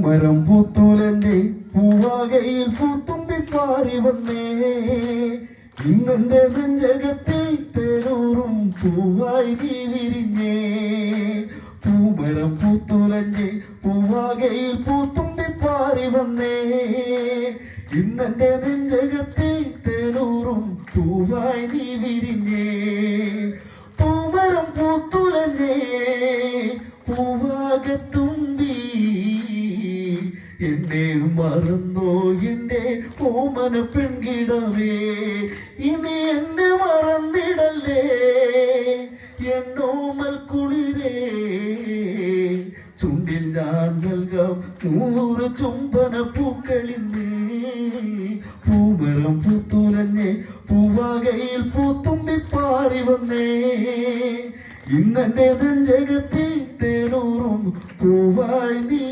പൂമരം പൂത്തുലന്റെ പൂവാകയിൽ പൂത്തുമ്പി പാറി വന്നേ. ഇന്നെന്റെ നെഞ്ചകത്തിൽ തെരൂറും പൂവായി നീ വിരിഞ്ഞേ. പൂമരം പൂത്തുലന്റെ പൂവാകയിൽ പൂത്തുമ്പി പാറി വന്നേ. ഇന്നെന്റെ നെഞ്ചകത്തിൽ തെരൂറും പൂവായി നീ വിരിഞ്ഞേ. പൂമരം പൂത്തുലഞ്ഞേ. പൂവാകത്തുമ്പി എന്നെ മറന്നോ? എന്റെ ഓമന പെൺകിടവേ ഇനി എന്നെ മറന്നിടല്ലേ? എന്നോമൽ കുളിരേ ചുണ്ടിൽ ഞാൻ നൽകാം നൂറ് ചുംബന പൂക്കളിന്ന് പൂമരം പൂത്തുലഞ്ഞ് പൂവാകയിൽ പൂത്തുമ്പി പാറി വന്നേ. ഇന്നെന്റെ നെഞ്ചകത്തിൽ തേനൂറും പൂവായി നീ